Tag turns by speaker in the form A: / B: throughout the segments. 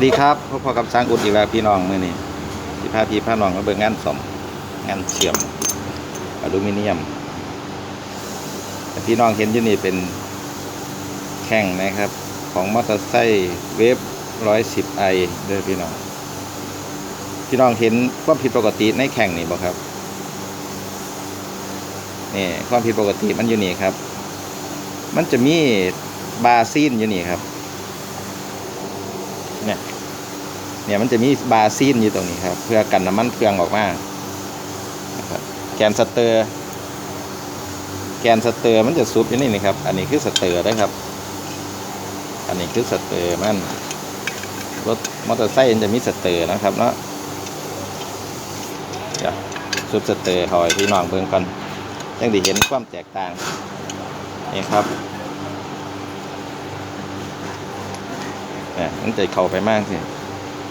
A: วัสดีครับพ่อพ่อกับสร้างอุดอีกแล้วพี่น้องมื่อนี้ที่พาพี่พาน้องมาเบิ่งงานสมงานเชื่อมอลูมิเนียม แต่พี่น้องเห็นอยู่นี่เป็นแข่งนะครับ ของมอเตอร์ไซค์เวฟร้อยสิบไอเด้อพี่น้อง พี่น้องเห็นความผิดปกติในแข่งนี่บ่ครับนี่ความผิดปกติมันอยู่นี่ครับ มันจะมีบาซีนอยู่นี่ครับ เนี่ย เนี่ยมันจะมีบาซีนอยู่ตรงนี้ครับ เพื่อกันน้ำมันเครื่องออกมานะครับแกนสเตอร์ แกนสเตอร์มันจะซุบอยู่นี่นะครับ อันนี้คือสเตอร์นะครับ อันนี้คือสเตอร์มันรถมอเตอร์ไซค์มันจะมีสเตอร์นะครับเนาะเดี๋ยวซุบสเตอร์เขาให้พี่น้องเบิ่งกันยังได้เห็นความแตกต่างนี่ครับเนี่ยมันจะเข้าไปมากสิ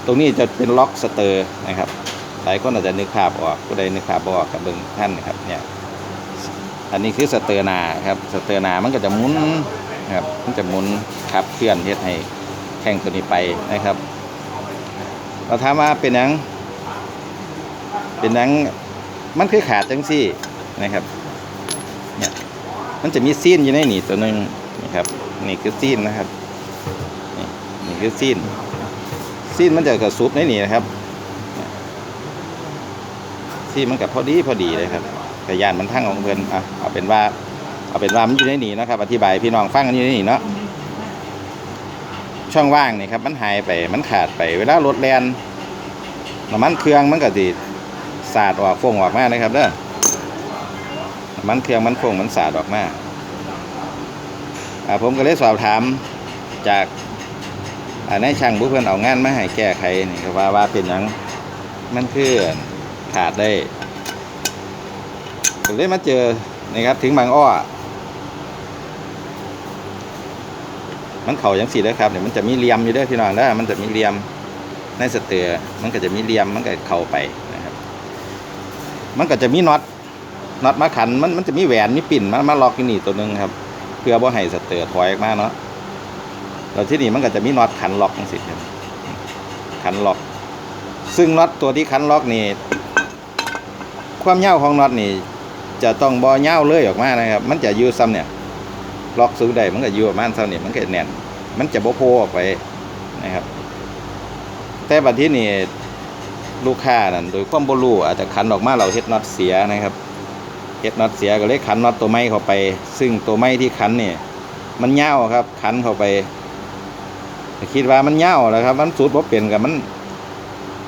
A: ตรงนี้จะเป็นล็อกสเตอร์นะครับหลายคนอาจจะนึกภาพออกผู้ใดนึกภาพออกกับเบิ้งท่านนะครับเนี่ยอันนี้คือสเตอร์นาครับสเตอร์นามันก็จะหมุนนะครับมันจะหมุนขับเคลื่อนเฮ็ดให้แข่งตัวนี้ไปนะครับ เราถามว่าเป็นหยังเป็นหยังมันคือขาดจังซี่นะครับเนี่ยมันจะมีซีนอยู่ในนี่ตัวนึงนะครับนี่คือซีนนะครับนี่คือซีน ซีนมันจะกระซุบในนี่นะครับซีนมันกับพอดีพอดีเลยครับแต่ยานมันทั้งของเพิ่อนอะเอาเป็นว่าเอาเป็นว่ามันอยู่ในนี่นะครับ อธิบายพี่น้องฟังกันอยู่ในนี่เนาะช่องว่างนี่ครับมันหายไปมันขาดไปเวลารถแลนน้ำมันเครื่องมันก็สิสาดออกฟงออกมากนะครับเด้อน้ำมันเครื่องมันฟงมันสาดออกมาอ่าผมก็เลยสอบถามจาก อันนี้ช่างผู้เพิ่อนเอางานมาให้แก้ไขนี่ก็ว่าว่าเป็นหยังมันคือขาดได้ก็เลยมาเจอนี่ครับถึงบางอ้อมันเข่ายังสีเด้อครับเนี่ยมันจะมีเหลี่ยมอยู่ด้อพี่น้องเด้มันจะมีเหลี่ยมในสเตือมันก็จะมีเหลี่ยมมันก็เข่าไปนะครับ มันก็จะมีน็อตน็อตมาขันมันมันจะมีแหวนมีปิ่นมามาล็อกอยู่นี่ตัวหนึงครับ เพื่อบ่ให้สเตือถอยออกมาเนาะ แล้วที่นี่มันก็จะมีน็อตขันล็อกจังสิครับขันล็อก ซึ่งน็อตตัวที่ขันล็อกนี่ความยาวของน็อตนี่ จะต้องบอยาวเลยออกมานะครับ มันจะยู่ซ้ำเนี่ยล็อกสูงใดมันก็ยู่ประมาณเท่านี้มันก็แน่น มันจะบ่โผล่ออกไปนะครับ แต่บัดที่นี่ลูกค้านั่นโดยความบ่รู้อาจจะขันออกมาเราเฮ็ดน็อตเสียนะครับเฮ็ดน็อตเสียก็เลยขันน็อตตัวไม้เข้าไป ซึ่งตัวไม้ที่ขันเนี่ยมันเง่าวครับ ขันเข้าไป คิดว่ามันเง่าวแล้วครับ มันสูตรบ่เปลี่ยนกับมัน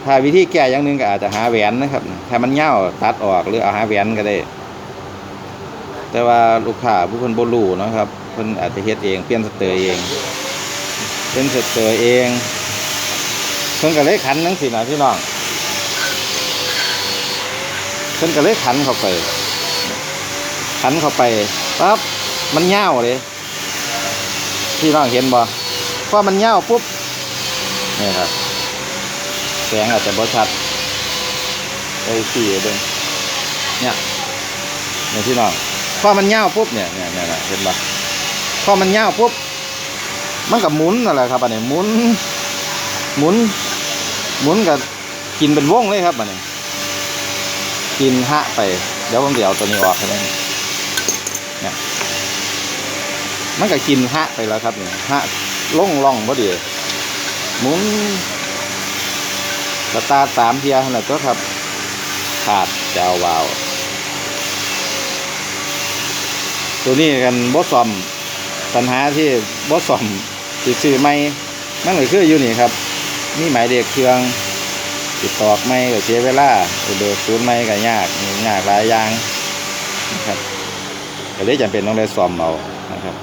A: ถ้าวิธีแก้อย่างหนึงก็อาจจะหาแหวนนะครับ ถ้ามันเง่าวตัดออกหรือเอาหาแหวนก็ได้ แต่ว่าลูกค้าผู้เพิ่นบรูนะครับเพิ่นอาจจะเฮ็ดเองเปลี่ยนสเตอร์เองเป็นสเตอร์เองเพิ่นก็เลยขันจังซี่นะพี่น้องเพิ่นก็เลยขันเข้าไป ขันเข้าไปปั๊บมันเง่าวเลยพี่น้องเห็นบ่ พอมันเง่าวปุ๊บนี่ครับแสงอาจจะบ่ชัดไปสี่เบิ่งเนี่ยนี่พี่น้องพอมันเง่าวปุ๊บเนี่ยเนี่ยเนี่ยเนี่ยเห็นบ่พอมันเง่าวปุ๊บมันก็หมุนนั่นแหละครับอันนี้หมุนหมุนหมุนกับกินเป็นวงเลยครับอันนี้กินหะไป เดี๋ยวผมเดี๋ยวเอาตัวนี้ออกให้ได้เนี่ยมันก็กินหะไปแล้วครับเนี่ยหะ ล่องล่องพอดีหมุนสตาร์สามเทียร์นั่นแหละตัวครับ ขาดจะเอาวาว ตัวนี้กันบอสซอมปัญหาที่บอสซอมติดซื้อไม่มันก็คืออยู่นี่ครับมีหมายเด็กเครื่อง ติดตอกไม่ก็เสียเวลาไปเบิกศูนไม่ก็ยากยากหลายอย่างนะครับก็เลยจำเป็นต้องได้ซ่อมเอานะครับ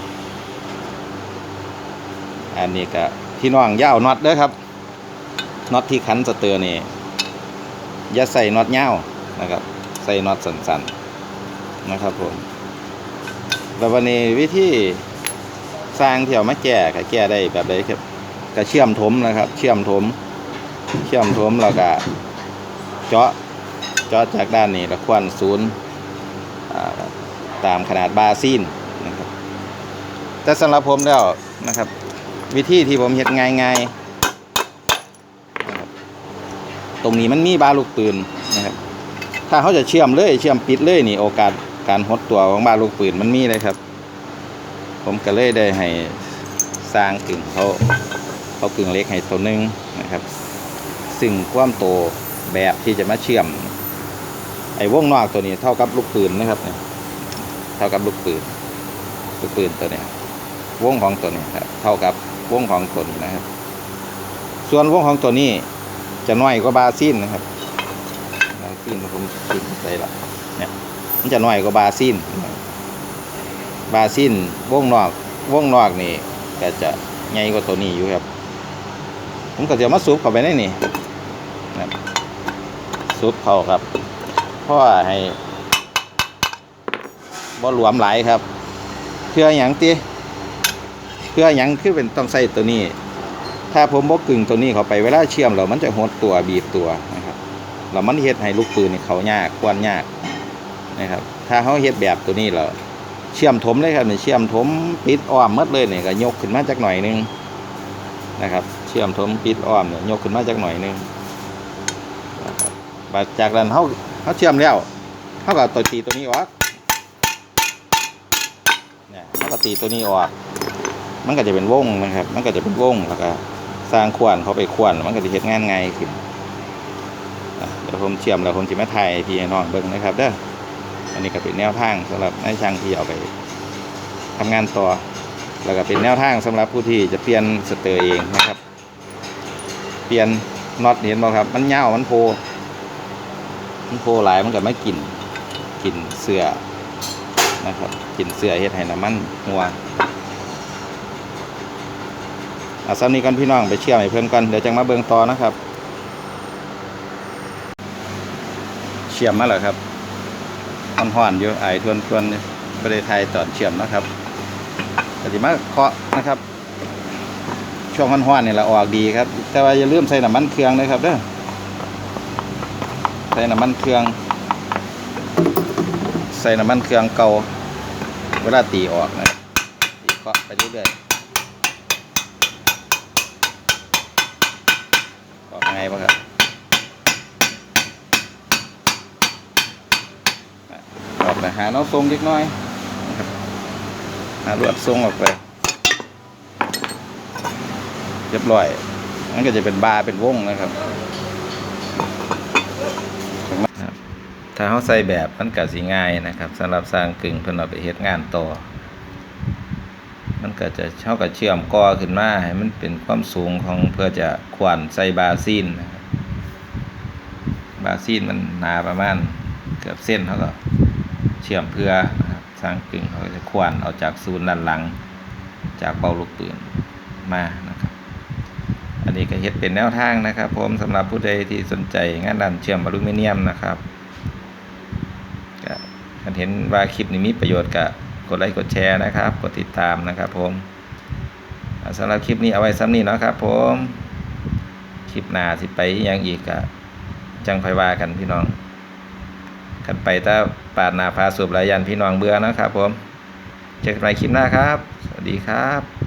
A: อันนี้ก็พี่น้องย่าเอาน็อตเด้อครับน็อตที่ขันสเตอร์นี่อย่าใส่น็อตยาวนะครับ ใส่น็อตสั้นๆนะครับผมแล้ววันนี้วิธีสร้างเที่ยวมาแก้ก็แก้ได้แบบใดครับก็เชื่อมถมนะครับ เชื่อมถม เชื่อมถมแล้วก็เจาะเจาะจากด้านนี้แล้วควนศูนย์ตามขนาดบาซีนนะครับแต่สำหรับผมแล้วนะครับ วิธีที่ผมเฮ็ดง่ายตรงนี้มันมีบาลูกปืนนะครับ ถ้าเขาจะเชื่อมเลยเชื่อมปิดเลยนี่โอกาสการหดตัวของบาลูกปืนมันมีเลยครับ ผมก็เลยได้ให้สร้างกึ่งเขาเขากึ่งเล็กให้ตัวหนึงนะครับ ซึ่งความโตแบบที่จะมาเชื่อม ไอ้วงนอกตัวนี้เท่ากับลูกปืนนะครับเนี่ยเท่ากับลูกปืนลูกปืนตัวเนี้ยวงของตัวนี้ครับเท่ากับ วงของตนนะครับ ส่วนวงของตัวนี้จะน้อยกว่าบาซินนะครับบาซินผมคิดใส่ละเนี่ยมันจะน้อยกว่าบาซินบาซินวงนอกวงนอกนี่ก็จะใหญ่กว่าตัวนี้อยู่ครับ ผมก็จะมาสูบเข้าไปในนี่นะครับสูบเข้าครับเพราะให้บ่หลวมหลายครับเพื่ออย่างตีเพื่ออย่างคือเป็นต้องใส่ตัวนี้ ถ้าผมบ่กึ่งตัวนี้เข้าไปเวลาเชื่อมแล้วมันจะหดตัวบีบตัวนะครับแล้วมันเฮ็ดให้ลูกปืนเขายากควนยากนะครับ ถ้าเขาเฮ็ดแบบตัวนี้แล้วเชื่อมถมเลยครับเนี่ยเชื่อมถมปิดอ้อมหมดเลยเนี่ยก็ยกขึ้นมาจักหน่อยนึงนะครับ เชื่อมถมปิดอ้อมเนี่ยยกขึ้นมาจักหน่อยนึงบบัดจากนั้นเขาเขาเชื่อมแล้วเขาก็ตัวตีตัวนี้ออกเนี่ยเขาก็ตีตัวนี้ออก มันก็จะเป็นวงนะครับ มันก็จะเป็นวงแล้วก็สร้างขวานเขาไปขวานมันก็จะเฮ็ดงานไงขึ้นเดี๋ยวผมเชื่อมแล้วผมจะมาถ่ายพี่น้องเบิ่งนะครับเด้ออันนี้ก็เป็นแนวทางสำหรับนายช่างที่เอาไปทำงานต่อ แล้วก็เป็นแนวทางสำหรับผู้ที่จะเปลี่ยนสเตอร์เองนะครับ เปลี่ยนน็อตเห็นบ่ครับ มันยามันโพมันโพหลายมันก็ไม่กินกินเสือนะครับกินเสือเฮ็ดให้น้ำมันหัว เอาซ้ำนี้ก่อนพี่น้องไปเชื่อมให้เพื่อนก่อนเดี๋ยวจังมาเบิ่งต่อนะครับ เชื่อมมาแล้วครับห่อนอยู่ไอทวนทวนๆไม่ได้ไทยตอนเชื่อมนะครับแต่ที่มาเคาะนะครับ ช่วงห่อนๆนี่แหละออกดีครับ แต่ว่าอย่าลืมใส่น้ำมันเครื่องนะครับเด้อใส่น้ำมันเครื่อง ใส่น้ำมันเครื่องเก่าเวลาตีออกนะตีเคาะไปเรื่อยๆ ออก ไงบ้างครับออกไปหาน้องทรงเล็กน้อยนะครับหาลวดทรงออกไปเรียบร้อยมันก็จะเป็นบาร์เป็นวงนะครับถ้าเขาใส่แบบมันก็สิง่ายนะครับสำหรับสร้างกึ่งเพื่อนเอาไปเฮ็ดงานต่อ มันก็จะเช่ากับเชื่อมก่อขึ้นมาให้มันเป็นความสูงของเพื่อจะขวานใส่บาซีนนะครับบาซีนมันหนาประมาณเกือบเส้นเขาก็เชื่อมเพื่อสร้างกึ่งเขาจะขวานเอาจากศูนย์ด้านหลัง จากเบาลูกปืนมานะครับ อันนี้ก็เฮ็ดเป็นแนวทางนะครับผมสำหรับผู้ใดที่สนใจงานด้านเชื่อมอลูมิเนียมนะครับก็ท่านเห็นว่าคลิปนี้มีประโยชน์ก็ กดไลค์กดแชร์นะครับ กดติดตามนะครับผมสำหรับคลิปนี้เอาไว้ซ้ำนี้เนาะครับผม คลิปหน้าสิไปอยังอีกอะจังไพว่ากันพี่น้อง กันไปถ้าปาดนาพาสูบหลายยันพี่น้องเบื่อนะครับผม เจอกันใหม่คลิปหน้าครับ สวัสดีครับ